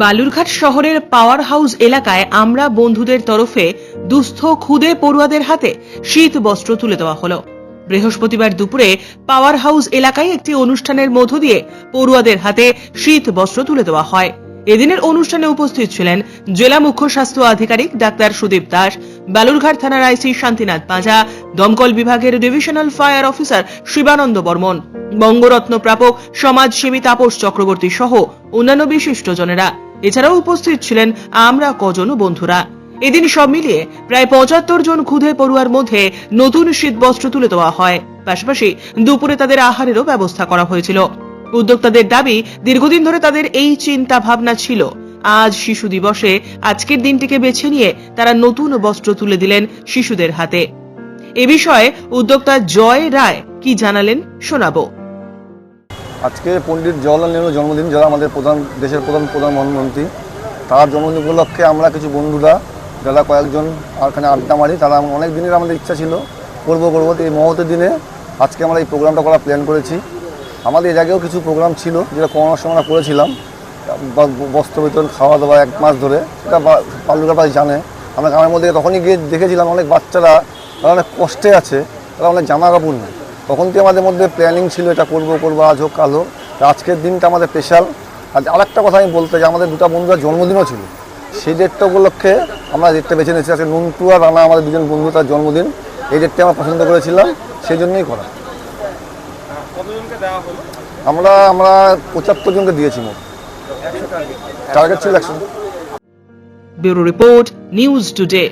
বালুরঘাট শহরের power house এলাকায় আমরা বন্ধুদের তরফে দুস্থ খুদে পড়ুয়াদের হাতে শীত বস্ত্র তুলে দেওয়া হলো। বৃহস্পতিবার দুপুরে পাওয়ার হাউস এলাকায় একটি অনুষ্ঠানের মধ্য দিয়ে পড়ুয়াদের হাতে শীত বস্ত্র তুলে দেওয়া হয়। এদিনের অনুষ্ঠানে উপস্থিত ছিলেন জেলা মুখ্য স্বাস্থ্য আধিকারিক ডাক্তার সুদীপ দাস, বালুরঘাট থানার আইসি শান্তিনাথ পাঁজা, দমকল বিভাগের divisional fire officer Shibananda Barman, Bangaratna প্রাপক সমাজসেবী তাপস চক্রবর্তী সহ অন্যান্য বিশিষ্টজনেরা। এছাড়াও উপস্থিত ছিলেন আমরা কজন বন্ধুরা। এদিন সব মিলিয়ে প্রায় পঁচাত্তর জন ক্ষুদে পড়ুয়ার মধ্যে নতুন শীত বস্ত্র তুলে দেওয়া হয়। পাশাপাশি দুপুরে তাদের আহারেরও ব্যবস্থা করা হয়েছিল। উদ্যোক্তাদের দাবি, দীর্ঘদিন ধরে তাদের এই চিন্তা ভাবনা ছিল। আজ শিশু দিবসে আজকের দিনটিকে বেছে নিয়ে তারা নতুন বস্ত্র তুলে দিলেন শিশুদের হাতে। এ বিষয়ে উদ্যোক্তা জয় রায় কি জানালেন শোনাবো। আজকে পণ্ডিত জওয়াহরলাল নেহরুর জন্মদিন, যারা আমাদের প্রধান, দেশের প্রধান প্রধানমন্ত্রী তার জন্মদিন উপলক্ষে আমরা কিছু বন্ধুরা, যারা কয়েকজন ওখানে আড্ডা মারি, তারা অনেক দিনের আমাদের ইচ্ছা ছিল, করব করব এই মহতের দিনে আজকে আমরা এই প্রোগ্রামটা করার প্ল্যান করেছি। আমাদের এর আগেও কিছু প্রোগ্রাম ছিল, যেটা করোনার সময় করেছিলাম বস্ত্র বিতরণ খাওয়া দাওয়া এক মাস ধরে, সেটা পাল্লুকাটাই জানে। আমরা গ্রামের মধ্যে তখনই গিয়ে দেখেছিলাম অনেক বাচ্চারা, তারা অনেক কষ্টে আছে, তারা অনেক জামা কাপড় নেই তখন থেকে আমাদের মধ্যে প্ল্যানিং ছিল, এটা করব করব, আজ হোক, কাল হোক। আজকের দিনটা আমাদের স্পেশাল আর আরেকটা কথা আমি বলতে চাই, আমাদের দুটো বন্ধুর জন্মদিনও ছিল। সেই ডেটটা উপলক্ষে আমরা ডেটটা বেছে নিয়েছি, আজকে নুনটু আর রানা আমাদের দুজন বন্ধু তার জন্মদিন। এই ডেটটা আমরা পছন্দ করেছিলাম, সেই জন্যই করা। আমরা আমরা পঁচাত্তর জনকে দিয়েছি মোট। টার্গেট ছিল একশো। Bureau report, news today.